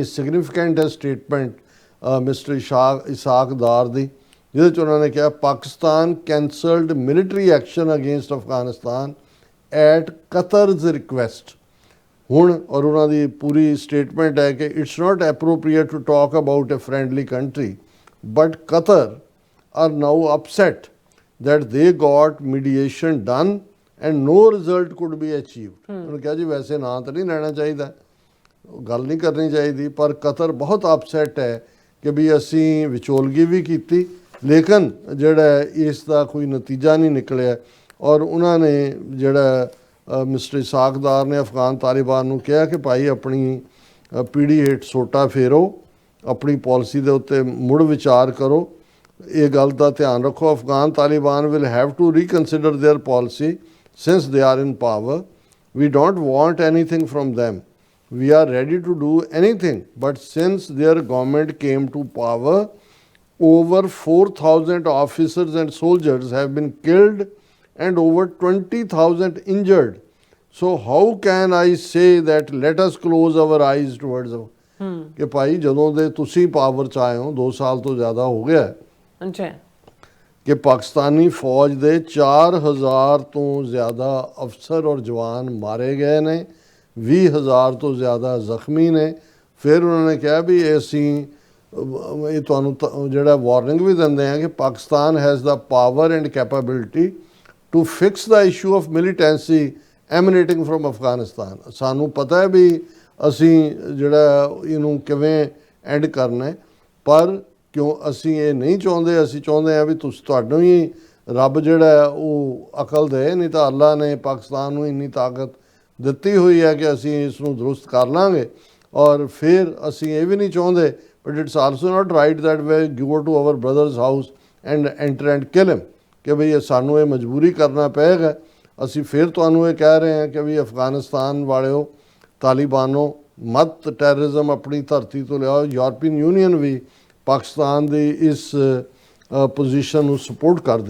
significant ਹੈ statement mister Ishaq Isaac ਦਾਰ ਦੀ ਜਿਹਦੇ ਚ ਉਹਨਾਂ ਨੇ ਕਿਹਾ Pakistan cancelled military action against Afghanistan at Qatar's request ਹੁਣ ਔਰ ਉਹਨਾਂ ਦੀ ਪੂਰੀ ਸਟੇਟਮੈਂਟ ਹੈ ਕਿ it's not appropriate to talk about a friendly country but Qatar are now upset that they got mediation done and no result could be achieved. ਉਹਨੇ ਕਿਹਾ ਜੀ ਵੈਸੇ ਨਾਂ ਤਾਂ ਨਹੀਂ ਲੈਣਾ ਚਾਹੀਦਾ। ਗੱਲ ਨਹੀਂ ਕਰਨੀ ਚਾਹੀਦੀ ਪਰ ਕਤਰ ਬਹੁਤ ਅਪਸੈਟ ਹੈ ਕਿ ਵੀ ਅਸੀਂ ਵਿਚੋਲਗੀ ਵੀ ਕੀਤੀ ਲੇਕਿਨ ਜਿਹੜਾ ਹੈ, ਇਸ ਦਾ ਕੋਈ ਨਤੀਜਾ ਨਹੀਂ ਨਿਕਲਿਆ ਔਰ ਉਹਨਾਂ ਨੇ ਜਿਹੜਾ ਅ, ਮਿਸਟਰ ਇਸਾਕਦਾਰ ਨੇ ਅਫਗਾਨ ਤਾਲਿਬਾਨ ਨੂੰ ਕਿਹਾ ਕਿ ਭਾਈ ਆਪਣੀ ਅ, ਪੀੜੀ ਹੇਠ ਸੋਟਾ ਫੇਰੋ ਆਪਣੀ ਪਾਲਿਸੀ ਦੇ ਉੱਤੇ ਮੁੜ ਵਿਚਾਰ ਕਰੋ ਇਹ ਗੱਲ ਦਾ ਧਿਆਨ ਰੱਖੋ Afghan Taliban will have to reconsider their policy since they are in power we don't want anything from them we are ready to do anything but since their government came to power over 4000 officers and soldiers have been killed and over 20000 injured so how can i say that let us close our eyes towards ਕਿ ਭਾਈ ਜਦੋਂ ਦੇ ਤੁਸੀਂ power ਚ ਆਏ ਹੋ 2 ਸਾਲ ਤੋਂ ਜ਼ਿਆਦਾ ਹੋ ਗਿਆ ਹੈ, ਕਿ ਪਾਕਿਸਤਾਨੀ ਫੌਜ ਦੇ 4000 ਤੋਂ ਜ਼ਿਆਦਾ ਅਫਸਰ ਔਰ ਜਵਾਨ ਮਾਰੇ ਗਏ ਨੇ 20000 ਤੋਂ ਜ਼ਿਆਦਾ ਜ਼ਖਮੀ ਨੇ। ਫਿਰ ਉਹਨਾਂ ਨੇ ਕਿਹਾ ਵੀ ਇਹ ਅਸੀਂ, ਇਹ ਤੁਹਾਨੂੰ ਤ- ਜਿਹੜਾ ਵਾਰਨਿੰਗ ਵੀ ਦਿੰਦੇ ਆ ਕਿ Pakistan has the power and capability to fix the issue of militancy emanating from Afghanistan ਸਾਨੂੰ ਪਤਾ ਹੈ ਵੀ ਅਸੀਂ ਜਿਹੜਾ ਇਹਨੂੰ ਕਿਵੇਂ ਐਂਡ ਕਰਨਾ ਪਰ ਕਿਉਂ ਅਸੀਂ ਇਹ ਨਹੀਂ ਚਾਹੁੰਦੇ, ਅਸੀਂ ਚਾਹੁੰਦੇ ਆ ਵੀ ਤੁਸੀਂ ਤੁਹਾਨੂੰ ਹੀ ਰੱਬ ਜਿਹੜਾ ਉਹ ਅਕਲ ਦੇ, ਨਹੀਂ ਤਾਂ ਅੱਲਾ ਨੇ ਪਾਕਿਸਤਾਨ ਨੂੰ ਇੰਨੀ ਤਾਕਤ ਦਿੱਤੀ ਹੋਈ ਹੈ ਕਿ ਅਸੀਂ ਇਸ ਨੂੰ ਦਰੁਸਤ ਕਰ ਲਾਂਗੇ। ਔਰ ਫਿਰ ਅਸੀਂ ਇਹ ਵੀ ਨਹੀਂ ਚਾਹੁੰਦੇ but it's also not right that we go to our brother's house and enter and kill him ਕਿ ਭਈ ਇਹ ਸਾਨੂੰ ਇਹ ਮਜਬੂਰੀ ਕਰਨਾ ਪਏਗਾ ਅਸੀਂ ਫਿਰ ਤੁਹਾਨੂੰ ਇਹ ਕਹਿ ਰਹੇ ਹਾਂ ਕਿ ਵੀ ਅਫਗਾਨਿਸਤਾਨ ਵਾਲਿਓ, ਤਾਲਿਬਾਨੋ, ਮਤ ਟੈਰਰਿਜ਼ਮ ਆਪਣੀ ਧਰਤੀ ਤੋਂ ਲਿਆਓ। ਯੂਰਪੀਅਨ ਯੂਨੀਅਨ ਵੀ ਪਾਕਿਸਤਾਨ ਦੀ ਇਸ ਪੋਜੀਸ਼ਨ ਨੂੰ ਸਪੋਰਟ ਕਰਦੀ